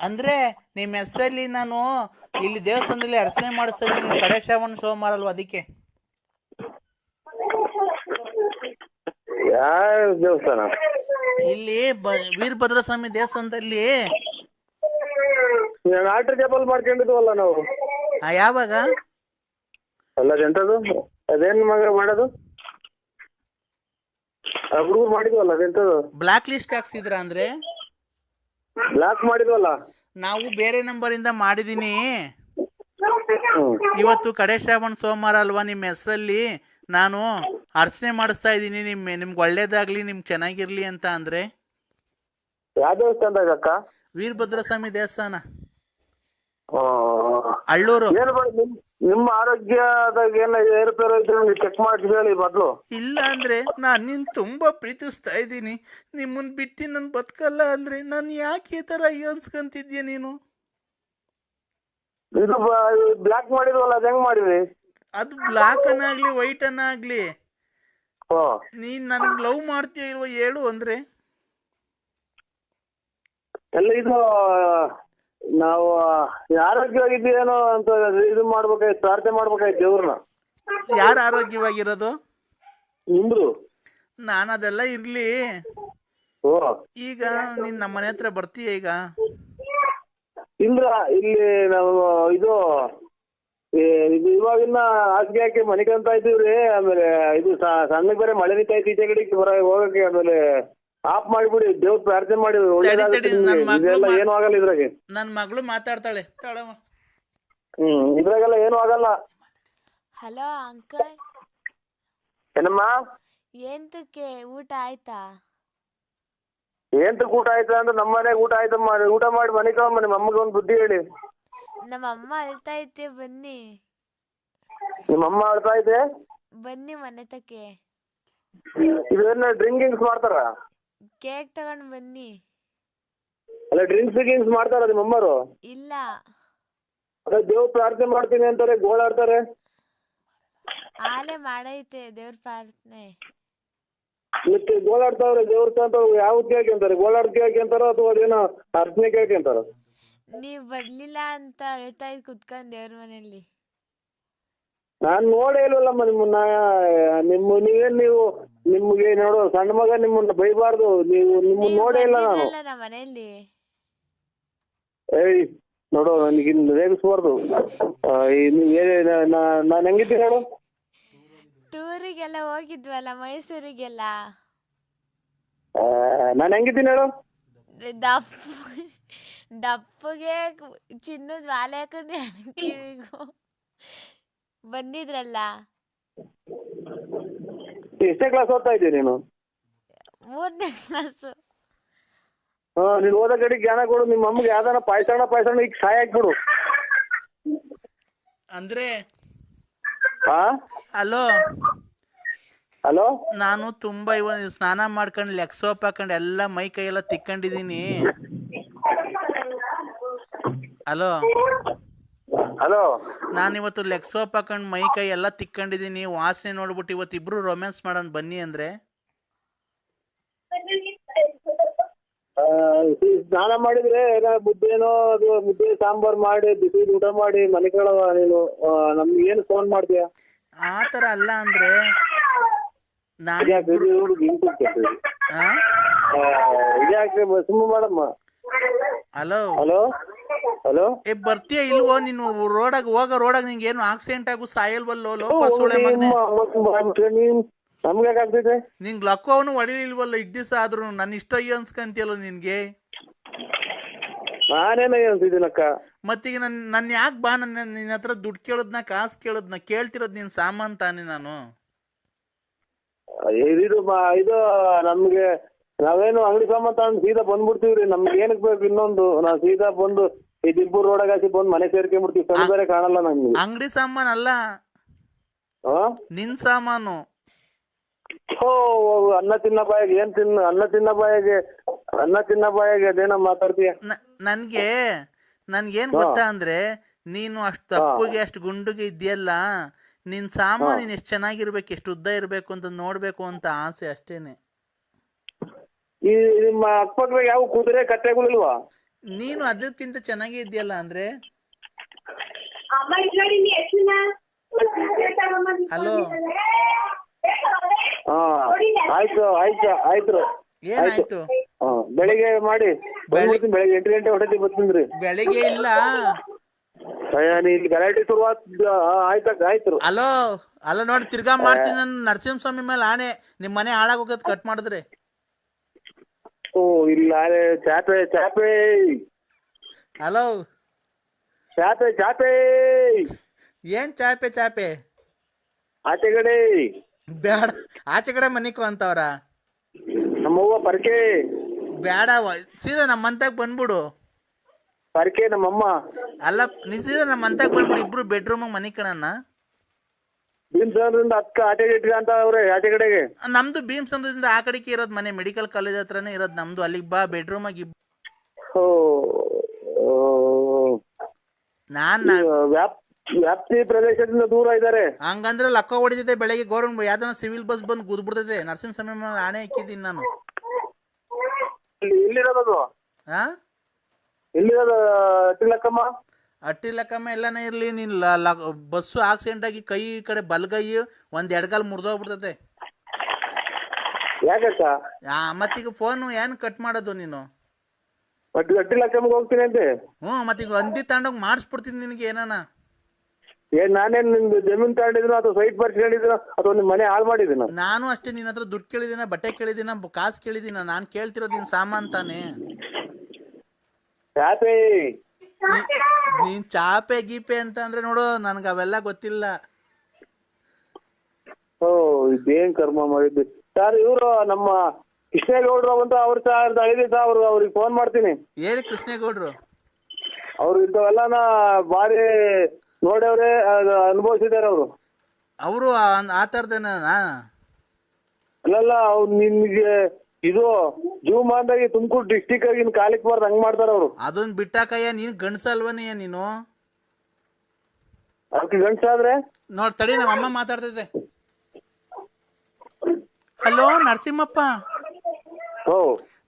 ಅಂದ್ರೆ ನಿಮ್ಮ ಹೆಸರಲ್ಲಿ ನಾನು ಇಲ್ಲಿ ದೇವಸ್ಥಾನದಲ್ಲಿ ಅರ್ಚನೆ ಮಾಡಿಸ್ತಾ ಇದ್ದೀನಿ ಕಡೆ ಶ್ರಾವಣ ಸೋಮವಾರ ಅಲ್ವಾ ಅದಕ್ಕೆ? ಯಾವ ದೇವಸ್ಥಾನ? ಇಲ್ಲಿ ಬ ವೀರಭದ್ರ ಸ್ವಾಮಿ ದೇವಸ್ಥಾನದಲ್ಲಿ ಆಲ್ಟರ್ ಕೇಬಲ್ ಮಾಡ್ಕೊಂಡಿದ್ವಲ್ಲ ನಾವು. ಆ, ಯಾವಾಗ? ಅಲ್ಲ ಅದೆಂತದು? ಅದೇನ್ ಮಗ ಮಾಡೋದು? ಆ ಹುಡುಗರು ಮಾಡಿದ್ವಲ್ಲ ಅದೆಂತದು? ಬ್ಲಾಕ್ ಲಿಸ್ಟ್ ಹಾಕ್ಸಿದ್ರ ಅಂದ್ರೆ? ಬ್ಲಾಕ್ ಮಾಡಿದ್ವಲ್ಲ? ನಾವು ಬೇರೆ ನಂಬರಿಂದ ಮಾಡಿದೀನಿ. ಹ್ಮ್. ಇವತ್ತು ಕಡೆ ಶ್ರಾವಣ ಸೋಮವಾರ ಅಲ್ವಾ ನಿಮ್ಮ ಹೆಸರಲ್ಲಿ? ನಾನು ಅರ್ಚನೆ ಮಾಡಿಸ್ತಾ ಇದ್ದೀನಿ ನಿಮ್ಮ ನಿಮ್ಗೆ ಒಳ್ಳೇದಾಗ್ಲಿ ನಿಮ್ಗೆ ಚೆನ್ನಾಗಿರ್ಲಿ ಅಂತ ಅಂದ್ರೆ. ಯಾವ ದೇವಸ್ಥಾನದಾಗ ಅಕ್ಕ? ವೀರಭದ್ರ ಸ್ವಾಮಿ ದೇವಸ್ಥಾನ. ಆ, ಅಳ್ಳೂರು. ಏನು ನಿಮ್ ನಿಮ್ಮ ಆರೋಗ್ಯದಾಗ ಏನ ಏರುಪೇರು ಐತೆ ಚೆಕ್ ಮಾಡಿ ಹೇಳಿ ಮೊದ್ಲು. ಇಲ್ಲ ಅಂದ್ರೆ ನಾನು ನಿನ್ ತುಂಬಾ ಪ್ರೀತಿಸ್ತಾ ಇದ್ದೀನಿ. ನಿಮ್ಮನ್ ಬಿಟ್ಟು ನಾನು ಬದುಕಲ್ಲ ಅಂದ್ರೆ ನಾನು ಯಾಕೆ ಈ ತರ ಅನ್ಸ್ಕೊಂತಿದ್ಯ ನೀನು? ಇದು ಬ್ಲಾಕ್ ಮಾಡಿದ್ವಲ್ಲ ಅದ್ ಹೆಂಗ್ ಮಾಡಿದ್ರಿ ಅದು ಬ್ಲಾಕ್ ಅನ್ನಾಗ್ಲಿ ವೈಟ್ ಅನ್ನಾಗ್ಲಿ. ಓ ನೀನ್ ನನ್ಗೆ ಲವ್ ಮಾಡ್ತೀಯ ಇರುವ ಹೇಳು ಅಂದ್ರೆ. ಎಲ್ಲ ಇದು ನಾವು ಆರೋಗ್ಯವಾಗಿದ್ದೀರೇನೋ ಅಂತ ಇದು ಮಾಡ್ಬೇಕಾಯ್ತು ಪ್ರಾರ್ಥನೆ ಮಾಡ್ಬೇಕಾಯ್ತು ದೇವ್ರನ್ನ. ಯಾರು ಆರೋಗ್ಯವಾಗಿರೋದು? ನಿಮ್ದು ನಾನು ಅದೆಲ್ಲ ಇರ್ಲಿ. ಓ. ಈಗ ನೀನ್ ನಮ್ಮ ಮನೆ ಹತ್ರ ಬರ್ತೀಯ ಈಗ? ಇಲ್ಲ ಇಲ್ಲಿ ನಾವು ಇದು ಇದು ಇವಾಗಿನ್ನ ಹಾಸಿಗೆ ಹಾಕಿ ಮನಿಕಂತ ಇದ್ದೀವ್ರಿ ಆಮೇಲೆ ಇದು ಸ- ಸಣ್ಣಗ್ ಬೇರೆ ಮಳೆ ನಿಂತ ಐತಿ ಈಚೆ ಕಡೆ ಬರ ಹೋಗಕ್ಕೆ ಆಮೇಲೆ ಆಫ್ ಮಾಡಿಬಿಡಿ ದೇವ್ರ ಪ್ರಾರ್ಥನೆ ಮಾಡಿ ಒಳ್ಳೇದಾಗುತ್ತೆ ತಡಿ, ನನ್ ನಿಮ್ಗೆ. ಮಗ್ಳು ಇದೆಲ್ಲ ಮಾ- ಏನು ಆಗಲ್ಲ ಇದ್ರಾಗೆ. ನನ್ನ ಮಗಳು ಮಾತಾಡ್ತಾಳೆ. ತಾಳಮ್ಮ. ಹ್ಮ್ ಇದ್ರಾಗೆಲ್ಲ ಏನು ಆಗಲ್ಲ. Hello uncle. ಏನಮ್ಮ? ಎಂತಕ್ಕೆ ಊಟ ಆಯ್ತಾ? ಏಂತ ಊಟ ಆಯ್ತಾ ಅಂದ್ರೆ ನಮ್ಮ ಮನೆಗೆ ಊಟ ಆಯ್ತಮ್ಮ ಊಟ ಮಾಡಿ ಮನೆ ಹೋಗಮ್ಮ ನಿಮ್ಮ ಅಮ್ಮಗೆ ಒಂದು ಬುದ್ಧಿ ಹೇಳಿ. ನಮ್ಮ ಅಮ್ಮ ಅಳ್ತಾ ಐತೆ ಬನ್ನಿ. ನಿಮ್ಮ ಅಮ್ಮ ಆಡ್ತಾ ಐತೆ ಬನ್ನಿ ಮನೆ ತಕ್ಕೆ. ಇದೇನ ಡ್ರಿಂಕಿಂಗ್ಸ್ ಮಾಡ್ತಾರ? ಕೇಕ್ ತಗೊಂಡ್ ಬನ್ನಿ. ಅಲ್ಲ ಡ್ರಿಂಕ್ಸ್ ಗಿಂಕ್ಸ್ ಮಾಡ್ತಾರ ನಿಮ್ಮ ಅಮ್ಮರು? ಇಲ್ಲ. ಅದೇ ದೇವ್ರ ಪ್ರಾರ್ಥನೆ ಮಾಡ್ತೀನಿ ಅಂತಾರೆ ಗೋಳಾಡ್ತಾರೆ. ಆಲೆ ಮಾಡೈತೆ ದೇವ್ರ ಪ್ರಾರ್ಥನೆ. ಮತ್ತೆ ಗೋಳಾಡ್ತಾವ್ರೆ ದೇವ್ರ ಅಂತ ಯಾವ ಕೇಳ್ಕೊಂತಾರೆ ಗೋಳಾಡ್ ಕೇಳ್ಕೊಂತಾರೋ ಅಥವಾ ಅದೇನೋ ಅರ್ಚನೆ ಅಂತಾರೋ? ನೀವ್ ಬರ್ಲಿಲ್ಲ ಅಂತ ಅಳ್ತಾ ಇದ್ ಕುತ್ಕೊಂಡ್ ದೇವ್ರ ಮನೆಯಲ್ಲಿ. ನಾನ್ ನೋಡೇ ಇಲ್ವಲ್ಲಮ್ಮ ನಿಮ್ಮನ್ನ ನಿಮ್ಮ ನೀವೇನ್ ನೀವು ನಿಮ್ಗೆ ನೋಡು ಸಣ್ಣ ಮಗ ನಿಮ್ಮನ್ನ ಬೈಬಾರ್ದು. ನೀವು ನಿಮ್ಮನ್ನ ನೀವ್ ನೋಡೇ ಇಲ್ಲ ನಾನು. ಬಂದಿದ್ರಲ್ಲ ನಮ್ಮ ಮನೆಯಲ್ಲಿ? ಏಯ್ ನೋಡು ನನಗೆ ರೇಗಿಸ್ಬಾರ್ದು. ನೀವ್ ನಾನ್ ಹೆಂಗಿದ್ದೀನಿ ನೋಡು ಟೂರಿಗೆಲ್ಲ ಹೋಗಿದ್ವಲ್ಲ ಮೈಸೂರಿಗೆಲ್ಲ? ನಾನ್ ಹೆಂಗಿದ್ದೀನಿ ಹೇಳು? ದಪ್ಪ ದಪ್ಪಗೆ ಚಿನ್ನದ ವಾಲೆ ಹಾಕೊಂಡು ಕಿವಿಗೂ. ಬಂದಿದ್ರಲ್ಲ? ಎಷ್ಟೇ ಕ್ಲಾಸ್ ಓದ್ತಾ ಇದ್ದೀಯ ನೀನು? ಮೂರನೇ ಕ್ಲಾಸ್ ಹಾ ನೀನು ಓದೋ ಕಡೆ ಜ್ಞಾನ ಕೊಡು. ನಿಮ್ಮ ಅಮ್ಮಗೆ ಯಾವ್ದಾನ ಪಾಯಸಣ ಪಾಯಸಣ ಈಗ ಸಹಾಯ ಹಾಕ್ಬಿಡು ಅಂದ್ರೆ ಹಾ ಹಲೋ? ಹಲೋ? ನಾನು ತುಂಬಾ ಇವ ಸ್ನಾನ ಮಾಡ್ಕೊಂಡು ಲೆಗ್ ಸೋಪ್ ಹಾಕೊಂಡು ಎಲ್ಲ ಮೈ ಕೈ ಎಲ್ಲ ತಿಕ್ಕೊಂಡಿದೀನಿ ಹಲೋ? ಹಲೋ ನಾನು ಇವತ್ತು ಲೆಗ್ ಸೋಪ್ ಹಾಕೊಂಡು ಮೈ ಕೈ ಎಲ್ಲ ತಿಕ್ಕೊಂಡಿದೀನಿ ವಾಸನೆ ನೋಡ್ಬಿಟ್ಟು ಇವತ್ತು ಇಬ್ರು ರೊಮ್ಯಾನ್ಸ್ ಮಾಡೋಣ ಬನ್ನಿ ಅಂದ್ರೆ. ಸ್ನಾನ ಮಾಡಿದ್ರೆ ಮುದ್ದೇನೋ ಮುದ್ದೆನೋ ಅದು ಮುದ್ದೆ ಸಾಂಬಾರ್ ಮಾಡಿ ಬಿಸಿ ಊಟ ಮಾಡಿ ಮನೆ ಕೇಳವ ನೀನು. ನಮ್ಗೆ ಏನು ಫೋನ್ ಮಾಡ್ತೀಯ? ಆ ತರ ಅಲ್ಲ ಅಂದ್ರೆ ನಾನು ಇದ್ಯಾಕೆ ಸುಮ್ಮ ಮಾಡಮ್ಮ? Hello hello hello? ಏ ಬರ್ತೀಯ ಇಲ್ವೋ? ನೀನು ರೋಡಾಗ ಹೋಗ ರೋಡಾಗ ನಿಂಗೆ ಏನು ಆಕ್ಸಿಡೆಂಟ್ ಆಗು ಸಾಯಲ್ವಲ್ಲೋ ಲೋಪ ಸೋಳೆ ಮಗನೆ? ನೀನ್ ನಮ್ಗೆ ಯಾಕಾಗ್ತೈತೆ ನಿಂಗೆ ಲಕ್ಕವನು ಹೊಡಿಲಿಲ್ವಲ್ಲ ಇಡ್ ದಿವಸ ಆದ್ರೂ ನನ್ನ ಇಷ್ಟ ಅಯ್ಯೋ ಅನ್ಸ್ಕಂತೀಯಲ್ಲ ನಿನ್ಗೆ? ನಾನೇನ ಅನ್ಸಿದ್ದೀನಕ್ಕ ಮತ್ತೀಗ ನನ್ ನನ್ನ ಯಾಕೆ ಬಾ ನನ್ನ ನಿನ್ನ ಹತ್ರ ದುಡ್ಡು ಕೇಳದ್ನ ಕಾಸು ಕೇಳದ್ನ ಕೇಳ್ತಿರೋದು ನಿನ್ ಸಾಮಾನ್ ತಾನೇ ನಾನು? ಇದು ಇದು ನಮ್ಗೆ ನಾವೇನು ಅಂಗಡಿ ಸಾಮಾನ್ ತಗೊಂಡು ಸೀದಾ ಬಂದ್ಬಿಡ್ತೀವ್ರಿ. ನಮ್ಗೆ ಏನಕ್ ಬೇಕು ಇನ್ನೊಂದು? ನಾವ್ ಸೀದಾ ಬಂದು ಈ ದಿಬ್ಬೂರ್ ರೋಡ್ ಆಗಿ ಬಂದು ಮನೆ ಸೇರ್ಕೊಂಡ್ಬಿಡ್ತೀವಿ ಸಣ್ಣ ಬೇರೆ ಕಾಣಲ್ಲ ನಮ್ಗೆ. ಅಂಗಡಿ ಸಾಮಾನ್ ಅಲ್ಲ. ನಿನ್ ಸಾಮಾನು. ಓ ಅನ್ನ ತಿನ್ನ ಬಾಯಿಗೆ ಏನ್ ತಿನ್ನ ಅನ್ನ ತಿನ್ನ ಬಾಯಿಗೆ ಅನ್ನ ತಿನ್ನ ಬಾಯಿಗೆ ಅದೇನ ಮಾತಾಡ್ತೀಯ? ನ- ನನ್ಗೆ ನನ್ಗೇನ್ ಗೊತ್ತಾ ಅಂದ್ರೆ ನೀನು ಅಷ್ಟು ತಪ್ಪುಗೆ ಅಷ್ಟು ಗುಂಡುಗೆ ಇದೆಯಲ್ಲ ನಿನ್ ಸಾಮಾನು ನೀನ್ ಎಷ್ಟು ಚೆನ್ನಾಗಿರ್ಬೇಕು ಎಷ್ಟು ಉದ್ದ ಇರ್ಬೇಕು ಅಂತ ನೋಡ್ಬೇಕು ಅಂತ ಆಸೆ ಅಷ್ಟೇನೆ. ಈ ನಿಮ್ಮ ಅಕ್ಕಪಕ್ಕದಾಗ ಯಾವ ಕುದುರೆ ಕತ್ತೆಗಳಿಲ್ವಾ? ನೀನು ಅದಕ್ಕಿಂತ ಚೆನ್ನಾಗಿ ಇದೆಯಲ್ಲ ಅಂದ್ರೆ? ಹಲೋ. ಹಾ ಆಯ್ತು ಆಯ್ತು ಆಯ್ತು. ಏನಾಯ್ತು? ಹಾ ಬೆಳಿಗ್ಗೆ ಮಾಡಿ. ಬೆಳಿಗ್ಗೆ ಬೆಳಿಗ್ಗೆ ಎಂಟು ಗಂಟೆ ಹೊಡೆದಿ ಬರ್ತೀನಿ ಬೆಳಿಗ್ಗೆ ಇಲ್ಲ. ಅಯ್ಯ ನೀ ಇಲ್ಲಿ ಗಲಾಟೆ ಶುರುವಾತ್ ಆಯ್ತ ಆಯ್ತು ಅಲೋ ಅಲ್ಲ ನೋಡಿ ತಿರ್ಗಾ ಮಾಡ್ತೀನಿ ನಾನು ನರಸಿಂಹಸ್ವಾಮಿ ಮೇಲೆ ಆಣೆ. ನಿಮ್ಮ ಮನೆ ಹಾಳಾಗೋಗದ್ ಕಟ್ ಮಾಡಿದ್ರೆ. ಓ ಇಲ್ಲ ಚಾಪೆ ಚಾಪೆ. ಹಲೋ. ಚಾಪೆ ಚಾಪೆ. ಏನ್ ಚಾಪೆ ಚಾಪೆ? ಆಚೆ ಕಡೆ. ಬೇಡ ಆಚೆ ಕಡೆ ಮನಿಕೋ ಅಂತವ್ರ. ನಮ್ಮವ್ವ ಪರ್ಕೆ. ಬೇಡ ಸೀದಾ ನಮ್ಮ ಬಂದ್ಬಿಡು. ಪರ್ಕೆ ನಮ್ಮಮ್ಮ. ಅಲ್ಲ ನೀ ಸೀದಾ ನಮ್ಮ ಮಂತಾಗ ಬಂದ್ಬಿಡು ಇಬ್ರು ಬೆಡ್ರೂಮಾಗ ಮನಿ ಕಣನ್ನ ಭೀಮಸಂದ್ರಿಂದ ಅಕ್ಕ ಆಚೆ ಇಟ್ಕ ಅಂತ ಅವ್ರೆ ಆಚೆ ಕಡೆಗೆ? ನಮ್ದು ಭೀಮ್ಸಂದ್ರದಿಂದ ಆ ಕಡೆಗೆ ಇರೋದು ಮನೆ ಮೆಡಿಕಲ್ ಕಾಲೇಜ್ ಹತ್ರನೇ ಇರೋದು ನಮ್ದು. ಅಲ್ಲಿಗೆ ಬಾ ಬೆಡ್ರೂಮ್ ಆಗಿ ಓ. ನಾನ್ ವ್ಯಾಪ್ ವ್ಯಾಪ್ತಿ ಪ್ರದೇಶದಿಂದ ದೂರ ಇದ್ದಾರೆ. ಹಂಗಂದ್ರೆ ಲಕ್ಕ ಹೊಡಿತೈತೆ ಬೆಳಗ್ಗೆ ಗೌರ್ಮೆಂಟ್ ಯಾವ್ದನ ಸಿವಿಲ್ ಬಸ್ ಬಂದು ಗುದ್ಬಿಡ್ತೈತೆ. ನರ್ಸಿಂಗ್ ಮೇಲೆ ಆಣೆ ಹಾಕಿದ್ದೀನಿ ನಾನು. ಇಲ್ಲಿ ಎಲ್ಲಿರೋದು ಹಾ ಎಲ್ಲಿರೋದು ತಿಲಕ್ಕಮ್ಮ ಅಟ್ಟಿ ಲೆಕ್ಕಮ್ಮ ಎಲ್ಲನೇ ಇರಲಿ ನೀನು ಲ ಬಸ್ಸು ಆಕ್ಸಿಡೆಂಟ್ ಆಗಿ ಕೈ ಈ ಕಡೆ ಬಲ್ಗೈ ಒಂದು ಎಡಗಾಲ್ ಮುರಿದೋಗ್ಬಿಡ್ತತೆ. ಯಾಕಕ್ಕ ಆ, ಮತ್ತೀಗ ಫೋನ್ ಏನ್ ಕಟ್ ಮಾಡೋದು ನೀನು? ಅಟ್ಟಿ ಲೆಕ್ಕಮ್ಮಗೆ ಹೋಗ್ತೀನಿ ಅಂತೆ ಹ್ಞೂ ಮತ್ತೀಗ ಅಂದಿ ತಗೊಂಡೋಗಿ ಮಾಡಿಸ್ಬಿಡ್ತೀನಿ ನಿನಗೆ ಏನಾನ. ಏ ನಾನೇನ್ ನಿಮ್ದು ಜಮೀನ್ ತಗೊಂಡಿದ್ರು ಅಥವಾ ಸೈಟ್ ಬರ್ಸ್ಕೊಂಡಿದ್ರು ಅಥವಾ ನಿಮ್ ಮನೆ ಹಾಳು ಮಾಡಿದ್ದೀನ? ನಾನು ಅಷ್ಟೇ ನಿನ್ನ ಹತ್ರ ದುಡ್ಡು ಕೇಳಿದಿನ ಬಟ್ಟೆ ಕೇಳಿದಿನ ಕಾಸು ಕೇಳಿದಿನ ನಾನು ಕೇಳ್ತಿರೋದು ನಿನ್ನ ಸಾಮಾನ್ ತಾನೇ. ನೀನ್ ಚಾಪೆ ಗೀಪೆ ಅಂತ ಅಂದ್ರೆ ನೋಡು ನನ್ಗ ಅವೆಲ್ಲ ಗೊತ್ತಿಲ್ಲ. ಓ ಇದೇನ್ ಕರ್ಮ ಮಾಡಿದ್ದು? ಸರ್ ಇವರು ನಮ್ಮ ಕೃಷ್ಣೇಗೌಡ್ರು ಅಂತ ಅವ್ರ ಸಾವಿರದ ಐದು ಅವ್ರು ಅವ್ರಿಗೆ ಫೋನ್ ಮಾಡ್ತೀನಿ. ಏರಿ ಕೃಷ್ಣೇಗೌಡ್ರು? ಅವ್ರು ಇಂಥವೆಲ್ಲನ ಬಾರಿ ನೋಡವ್ರೆ ಅನುಭವಿಸಿದಾರೆ ಅವರು. ಅವರು ಆ ಥರದೇನ ಅಲ್ಲಲ್ಲ ಅವ್ರು ನಿನ್ಗೆ ಇದು ಜೀವಮಾನದಾಗಿ ತುಮಕೂರು ಡಿಸ್ಟಿಕ್ ಆಗಿ ಇನ್ ಕಾಲಿಕ್ ಬಾರ್ದು ಹಂಗ್ ಮಾಡ್ತಾರ ಅವ್ರು. ಅದನ್ನ ಬಿಟ್ಟಾಕಯ್ಯ ನೀನ್ ಗಂಡಸಲ್ವನೇ ನೀನು? ಅದಕ್ಕೆ ಗಂಡ್ಸಾದ್ರೆ? ನೋಡ್ ತಡಿ ನಮ್ಮ ಅಮ್ಮ ಮಾತಾಡ್ತಿದ್ದೆ ಹಲೋ ನರಸಿಂಹಪ್ಪ.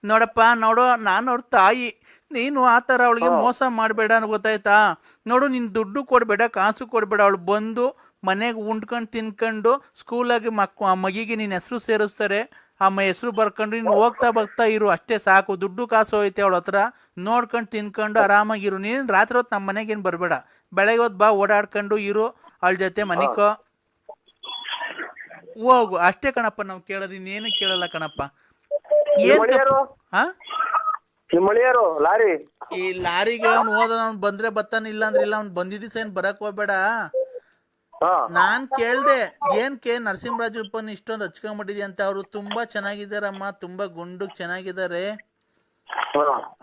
ನೋಡಪ್ಪ ನೋಡು ನಾನು ಅವ್ರ ತಾಯಿ. ನೀನು ಆ ಥರ ಅವಳಿಗೆ ಮೋಸ ಮಾಡಬೇಡ ಗೊತ್ತಾಯ್ತಾ? ನೋಡು ನಿನ್ ದುಡ್ಡು ಕೊಡಬೇಡ ಕಾಸು ಕೊಡಬೇಡ. ಅವಳು ಬಂದು ಮನೆಗೆ ಉಂಡ್ಕೊಂಡು ತಿನ್ಕೊಂಡು ಸ್ಕೂಲಾಗಿ ಮಕ್ ಮಗಿಗೆ ನಿನ್ನ ಹೆಸರು ಸೇರಿಸ್ತಾರೆ. ಆ ಮ ಹೆಸರು ಬರ್ಕೊಂಡು ನೀನು ಹೋಗ್ತಾ ಬರ್ತಾ ಇರು ಅಷ್ಟೇ ಸಾಕು. ದುಡ್ಡು ಕಾಸು ಹೋಯ್ತೆ ಅವಳ ಹತ್ರ. ನೋಡ್ಕೊಂಡು ತಿನ್ಕೊಂಡು ಆರಾಮಾಗಿರು ನೀನು ರಾತ್ರಿ ಹೊತ್ತು ನಮ್ಮ ಮನೆಗೇನು ಬರಬೇಡ. ಬೆಳಗ್ಗೆ ಹೊತ್ತು ಬಾ ಓಡಾಡ್ಕೊಂಡು ಇರು. ಅವಳ ಜೊತೆ ಮನಿಕೋ. ಹೋಗು. ಅಷ್ಟೇ ಕಣಪ್ಪ ನಾವು ಕೇಳೋದು ಇನ್ನೇನು ಕೇಳಲ್ಲ ಕಣಪ್ಪ. ಏನ್ ಹಾ ನಿಮ್ಮಳಿಯರು ಲಾರಿ? ಈ ಲಾರಿಗೆ ಅವ್ನು ಹೋದ ಅವ್ನು ಬಂದ್ರೆ ಬರ್ತಾನೆ ಇಲ್ಲ ಅಂದ್ರೆ ಇಲ್ಲ ಅವ್ನು ಬಂದಿದ್ದ ಸೈನ್ ಬರಕ್ ಹೋಗ್ಬೇಡ. ನಾನ್ ಕೇಳ್ದೆ ಏನ್ ಕೆ ನರಸಿಂಹರಾಜಪ್ಪನ್ ಇಷ್ಟೊಂದು ಹಚ್ಕೊಂಡ್ಬಿಟ್ಟಿದ್ಯ ಅಂತ ಅವ್ರು ತುಂಬಾ ಚೆನ್ನಾಗಿದಾರಮ್ಮ ತುಂಬಾ ಗುಂಡು ಚೆನ್ನಾಗಿದ್ದಾರೆ.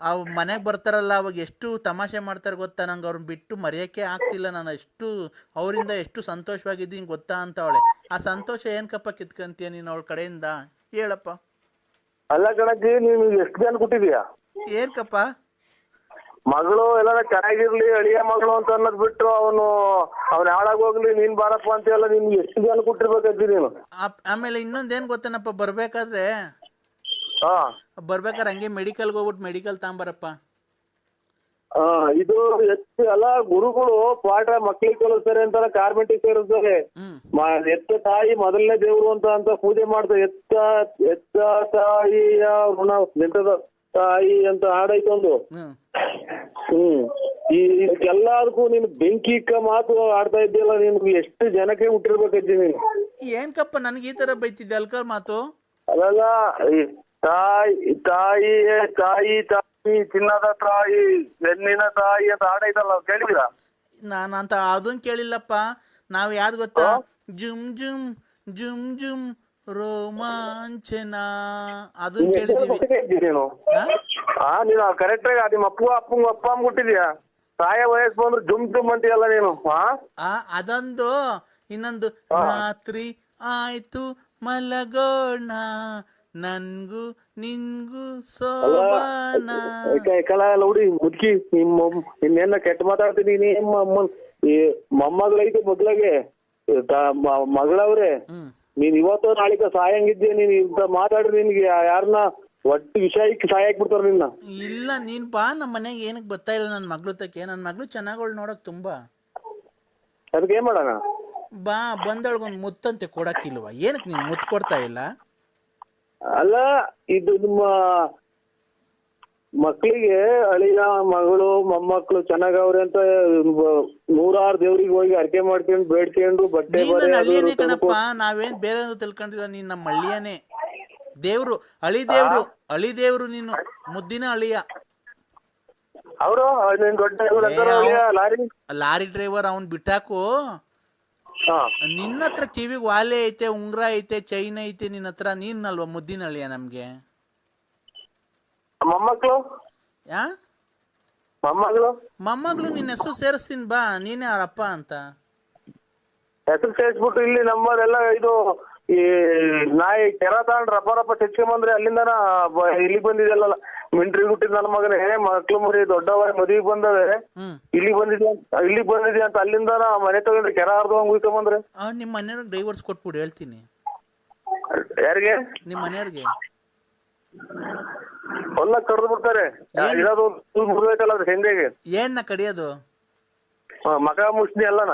ಅವ್ ಮನೆಗ್ ಬರ್ತಾರಲ್ಲ ಅವಾಗ ಎಷ್ಟು ತಮಾಷೆ ಮಾಡ್ತಾರೆ ಗೊತ್ತಾ? ನಂಗೆ ಅವ್ರನ್ನ ಬಿಟ್ಟು ಮರೆಯಕ್ಕೆ ಆಗ್ತಿಲ್ಲ ನಾನು ಎಷ್ಟು ಅವರಿಂದ ಎಷ್ಟು ಸಂತೋಷವಾಗಿದ್ದೀನಿ ಗೊತ್ತಾ ಅಂತ ಅವಳೆ. ಆ ಸಂತೋಷ ಏನ್ಕಪ್ಪ ಕಿತ್ಕಂತೀಯ ನೀನ್ ಅವಳ ಕಡೆಯಿಂದ? ಹೇಳಪ್ಪ. ಅಲ್ಲ ಗಣಜಿ ನೀನು ಎಷ್ಟು ಜನ ಕೊಟ್ಟಿದ್ಯಾ ಏನ್ಕಪ್ಪ? ಮಗಳು ಎಲ್ಲಾರ ಚೆನ್ನಾಗಿರ್ಲಿ ಅಳಿಯ ಮಗಳು ಅಂತ ಅನ್ನೋದ್ ಬಿಟ್ಟು ಅವನು ಅವ್ನ ಹಾಳಾಗೋಗ್ಲಿ ನೀನ್ ಬಾರಪ್ಪ ಅಂತ ಎಲ್ಲ ನಿನ್ ಎಷ್ಟು ಜನ ಕೊಟ್ಟಿರ್ಬೇಕಜ್ಜಿ ನೀನು? ಆಪ್- ಆಮೇಲೆ ಇನ್ನೊಂದೇನ್ ಗೊತ್ತೇನಪ್ಪ ಬರ್ಬೇಕಾದ್ರೆ ಹಾ. ಬರ್ಬೇಕಾದ್ರೆ ಹಂಗೆ ಮೆಡಿಕಲ್ ಹೋಗ್ಬಿಟ್ಟು ಮೆಡಿಕಲ್ ತಾಂಬರಪ್ಪ ಆ, ಇದು ಎಷ್ಟು ಎಲ್ಲ ಗುರುಗಳು ಪಾಠ ಮಕ್ಳಿಗೆ ಕಲಿಸ್ತಾರೆ ಅಂತಾರ ಕಾರ್ಮೆಂಟಿಗೆ ಸೇರಿಸ್ತಾರೆ ಹ್ಮ್. ಮ- ಎತ್ತ ತಾಯಿ ಮೊದಲನೇ ದೇವ್ರು ಅಂತ ಅಂತ ಪೂಜೆ ಮಾಡ್ತಾರೆ ಎತ್ತ ಎತ್ತ ತಾಯಿಯ ಋಣ ಎಂತದ? ತಾಯಿ ಅಂತ ಹಾಡೈತೆ ಒಂದು ಹ್ಮ್. ಈ ಎಲ್ಲದಕ್ಕೂ ನಿನ್ ಬೆಂಕಿ ಇಕ್ಕ ಮಾತು ಆಡ್ತಾ ಇದ್ದೀಯಲ್ಲ ನೀನು ಎಷ್ಟು ಜನಕ್ಕೆ ಹುಟ್ಟಿರ್ಬೇಕಜ್ಜಿ ನೀನು. ಏನ್ಕಪ್ಪ ನನ್ಗೆ ಈ ತರ ಬೈತಿದ್ದೆ ಅಲ್ಕರ್ ಮಾತು? ಅಲ್ಲ ಈ ತಾಯಿ ತಾಯಿ ತಾಯಿ ತಾಯಿ ಚಿನ್ನದ ತಾಯಿ ಬೆನ್ನಿನ ತಾಯಿ ಅಂತ ಹಾಡೈತಲ್ಲ ಕೇಳಿದ್ರ ನಾನು ಅಂತ ಅದನ್ನ ಕೇಳಿಲ್ಲಪ್ಪ. ನಾವ್ ಯಾವ್ದು ಗೊತ್ತಾ? ಜುಮ್ ಜುಮ್ ಜುಮ್ ಜುಮ್. ರೋಮಾಂಚನ. ಅದನ್ನ ಕೇಳಿದೀವಿ. ಹಾ? ಹಾ ನೀನು ಕರೆಕ್ಟ್ ಆಗಿ ನಿಮ್ಮ ಅಪ್ಪ ಅಪ್ಪಂಗ ಅಪ್ಪ ಅಮ್ಮ ಸಾಯ ವಯಸ್ಸು ಬಂದ್ರು ಜುಮ್ ಜುಮ್ ಅಂತೀಯಲ್ಲ ನೀನು ಆ? ಅದೊಂದು ಇನ್ನೊಂದು ರಾತ್ರಿ ಆಯ್ತು ಮಲಗೋಣ. ನನ್ಗೂ ನಿನ್ಗೂ ಸೋಬಾನ. ಕಲ ಹುಡಿ ಮುದ್ಕಿ ನಿಮ್ಮ ನಿನ್ನೆನ್ನ ಕೆಟ್ಟ ಮಾತಾಡ್ತೀನಿ ನಿಮ್ಮ ಅಮ್ಮನ್ ಈ ಮೊಮ್ಮಗಳೈತೆ ಮೊದ್ಲಾಗೆ ಮಗಳವ್ರೆ. ನೀನ್ ಇವತ್ತು ನಾಳಿಕ ಸಾಯಂಗಿದ್ದೆ ನೀನ್ ಇಂತ ಮಾತಾಡ್ರಿ ನಿನ್ಗೆ ಯಾರನ್ನ ಒಟ್ಟು ವಿಷಯಕ್ಕೆ ಸಹಾಯ ಆಗ್ಬಿಡ್ತಾರ ನಿನ್ನ. ಇಲ್ಲ ನೀನ್ ಬಾ ನಮ್ಮ ಮನೆಗೆ ಏನಕ್ಕೆ ಬರ್ತಾ ಇಲ್ಲ ನನ್ನ ಮಗಳು ತಕ್ಕೆ ನನ್ ಮಗಳು ಚೆನ್ನಾಗವಳು ನೋಡಕ್ ತುಂಬಾ. ಅದಕ್ಕೆ ಏನ್ ಮಾಡೋಣ? ಬಾ ಬಂದವಳಿಗೊಂದು ಮುತ್ತಂತೆ ಕೊಡಕ್ಕಿಲ್ವಾ ಏನಕ್ಕೆ ನೀನ್ ಮುತ್ತು ಕೊಡ್ತಾ ಇಲ್ಲ? ಅಲ್ಲ ಇದು ನಿಮ್ಮ ಮಕ್ಕಳಿಗೆ ಅಳಿಯ ಮಗಳು ಮೊಮ್ಮಕ್ಳು ಚೆನ್ನಾಗವ್ರೆ ಅಂತ ನೂರಾರು ದೇವ್ರಿಗೆ ಹೋಗಿ ಅರ್ಕೆ ಮಾಡ್ಕೊಂಡು ಬೇಡ್ಕೊಂಡು ಬಟ್ಟೆ ನೀನ್ ಹಳ್ಳಿಯನೇ ಕಣಪ್ಪ. ನಾವೇನ್ ಬೇರೆ ತಿಳ್ಕೊಂಡಿಲ್ಲ. ನೀನ್ ನಮ್ಮ ಹಳ್ಳಿಯನೇ ದೇವ್ರು ಅಳಿ ದೇವ್ರು ಅಳಿ ದೇವ್ರು ನೀನು. ಮುದ್ದಿನ ಹಳಿಯ ಅವ್ರು ನಿನ್ ಅಳಿಯ ಲಾರಿ? ಲಾರಿ ಡ್ರೈವರ್ ಅವನ್ ಬಿಟ್ಟಾಕು. ನಿನ್ನತ್ರ ನಿನ್ನ ಹತ್ರ ಕಿವಿಗೆ ವಾಲೆ ಐತೆ ಉಂಗ್ರ ಐತೆ ಚೈನ್ ಐತೆ ನಿನ್ನ ಹತ್ರ ಅಲ್ವಾ ಮುದ್ದಿನ ಅಳಿಯ ನಮ್ಗೆ? ಮೊಮ್ಮಕ್ಕಳು ಯಾ? ಮೊಮ್ಮಗಳು ಮೊಮ್ಮಗಳು ನಿನ್ನ ಹೆಸರು ಸೇರಿಸ್ತೀನಿ ಬಾ ನೀನೇ ಅವರಪ್ಪ ಅಂತ. ಹೆಸರು ಸೇರಿಸ್ಬಿಟ್ಟು ಇಲ್ಲಿ ನಮ್ಮದೆಲ್ಲ ಇದು ಈ ನಾಯಿ ಕೆರ ತಗೊಂಡ್ ರಪ್ಪ ರಪ್ಪ ಬಂದ್ರೆ ಅಲ್ಲಿಂದ ಇಲ್ಲಿ ಬಂದಿದೆಲ್ಲ ಮಿಂಟ್ರಿ ಹುಟ್ಟಿದ ನನ್ನ ಮಗನೇ ಮಕ್ಳು ಮರಿ ದೊಡ್ಡವ ಮದುವೆ ಬಂದವೆ ಹ್ಮ್. ಇಲ್ಲಿ ಬಂದಿದ್ಯಾ ಅಂತ ಇಲ್ಲಿ ಬಂದಿದ್ಯಾ ಅಂತ ಅಲ್ಲಿಂದ ಮನೆ ತಗೊಂಡ್ರೆ ಕೆರ ಹರ್ದಂಗ್ ಉಯ್ಕೊಂಬಂದ್ರೆ? ಅವ್ರು ನಿಮ್ಮ ಮನೆಯವ್ರಿಗೆ ಡ್ರೈವರ್ಸ್ ಕೊಟ್ಬಿಡು ಹೇಳ್ತೀನಿ. ಯಾರಿಗೆ? ನಿಮ್ಮ ಮನೆಯವ್ರಿಗೆ. ಹೊಲ ಕಡ್ದು ಬಿಡ್ತಾರೆ? ಇರೋದು ಮುರಿದೈತಲ್ಲ ಅದ್ರ ಹೆಂಗೆಗೆ? ಏನ್ನ ಕಡಿಯೋದು ಮಗ ಮುಷ್ಟಿ ಅಲ್ಲನ?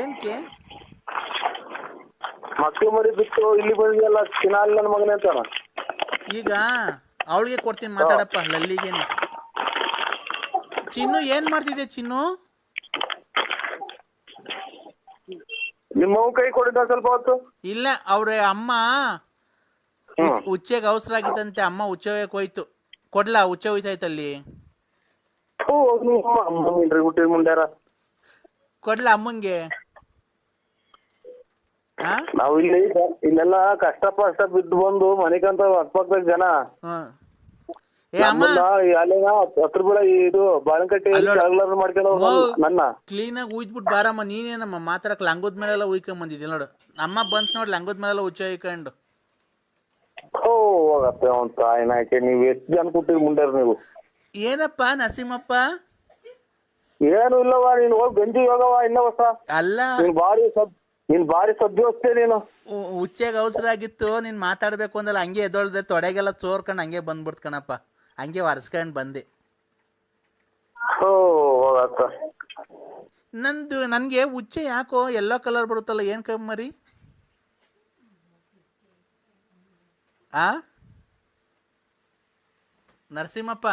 ಏನ್ಕೆ? ಮಕ್ಳು ಮರಿ ಬಿಟ್ಟು ಇಲ್ಲಿ ಬಂದಿದೆಯಲ್ಲ ಚಿನ್ನ ನನ್ನ ಮಗನೇ ಅಂತಾನ. ಈಗ ಅವಳಿಗೆ ಕೊಡ್ತೀನಿ ಮಾತಾಡಪ್ಪ ಲಲ್ಲಿಗೇನೆ. ಚಿನ್ನು ಏನ್ ಮಾಡ್ತಿದ್ದೆ ಚಿನ್ನು? ನಿಮ್ಮ ಕೈ ಕೊಡಿದ ಸ್ವಲ್ಪ ಹೊತ್ತು? ಇಲ್ಲ ಅವ್ರ ಅಮ್ಮ ಉಚ್ಚೆಗೆ ಅವಸರ ಆಗಿತ್ತಂತೆ ಅಮ್ಮ ಉಚ್ಚೆ ಒಯ್ಯಕ್ ಹೋಯ್ತು. ಕೊಡ್ಲಾ ಉಚ್ಚೆ ಹೋಯ್ತಾಯ್ತಲ್ಲಿ ಹೂ ನಿಮ್ಮ ಹುಟ್ಟಿದ ಮುಂಡ್ಯಾರ ಕೊಡ್ಲಾ ಅಮ್ಮಂಗೆ? ಆ? ನಾವ್ ಇಲ್ಲಿ ಇಲ್ಲೆಲ್ಲ ಕಷ್ಟ ಪಷ್ಟ ಬಿದ್ದು ಬಂದು ಮನೆಗಂತ ಅಕ್ಕಪಕ್ಕದ ಜನ. ಹಾ. ಏ ಅಮ್ಮ! ನಮ್ಮನ್ನ ಈ ಅಲ್ಲಿನ ಹತ್ರ ಬೀಳ ಇದು ಬಾಳಂಕಟ್ಟಿ ಅಲ್ಲೋಡು. ಕೆಳಗ್ಲಾರ್ದು ಮಾಡ್ಕೊಂಡು ಹೋಗೋದು ಓ. ನನ್ನ. ಕ್ಲೀನಾಗಿ ಉಯ್ದ್ಬಿಟ್ಟು ಬಾರಮ್ಮ ನೀನೇನಮ್ಮ? ಮಾತಾಡಕ್ ಲಂಗದ ಮೇಲೆಲ್ಲ ಉಯ್ಕೊಂಡ್ ಬಂದಿದ್ದೆ ನೋಡು. ಅಮ್ಮ ಬಂತ್ ನೋಡಿ ಲಂಗೋದ್ ಮೇಲೆಲ್ಲ ಉಚ್ಚ ಉಯ್ಕೊಂಡು. ಓ ಹೋಗತ್ತೆ ಅವ್ನ್ ತಾಯಿನ ಆಕೆ ನೀವ್ ಎಷ್ಟ್ ಜನ ಕೊಟ್ಟಿರಿ ಮುಂಡ್ಯಾರ ನೀವು? ಏನಪ್ಪ ನರಸಿಂಹಪ್ಪ? ಏನು ಇಲ್ಲವ ನೀನ್ ಹೋಗಿ ಗಂಜಿ ಹೋಗವ ಇನ್ನ ಹೊಸ. ಅಲ್ಲ. ನೀನ್ ಬಾರಿ ಸಬ್ ನೀನ್ ಬಾರಿ ಸದ್ಯ ಹೋಗ್ತೇ ನೀನು. ಹುಚ್ಚೆಗೆ ಉಚ್ಚೆಗೆ ಅವಸರ ಆಗಿತ್ತು ನೀನ್ ಮಾತಾಡ್ಬೇಕು ಅಂದಲ್ಲ ಹಂಗೆ ಎದೊಳ್ದೆ ತೊಡೆಗೆಲ್ಲ ಚೋರ್ಕೊಂಡು ಹಂಗೆ ಬಂದ್ಬಿಡ್ತ ಕಣಪ್ಪ. ಹಂಗೆ ಒರೆಸ್ಕೊಂಡು ಬಂದೆ. ಓ ಹೋಗತ್ತ ನಂದು ನನಗೆ ಉಚ್ಚೆ ಯಾಕೋ ಎಲ್ಲೋ ಕಲರ್ ಬರುತ್ತಲ್ಲ ಏನು ಕಮ್ಮರಿ ಆ? ನರಸಿಂಹಪ್ಪ.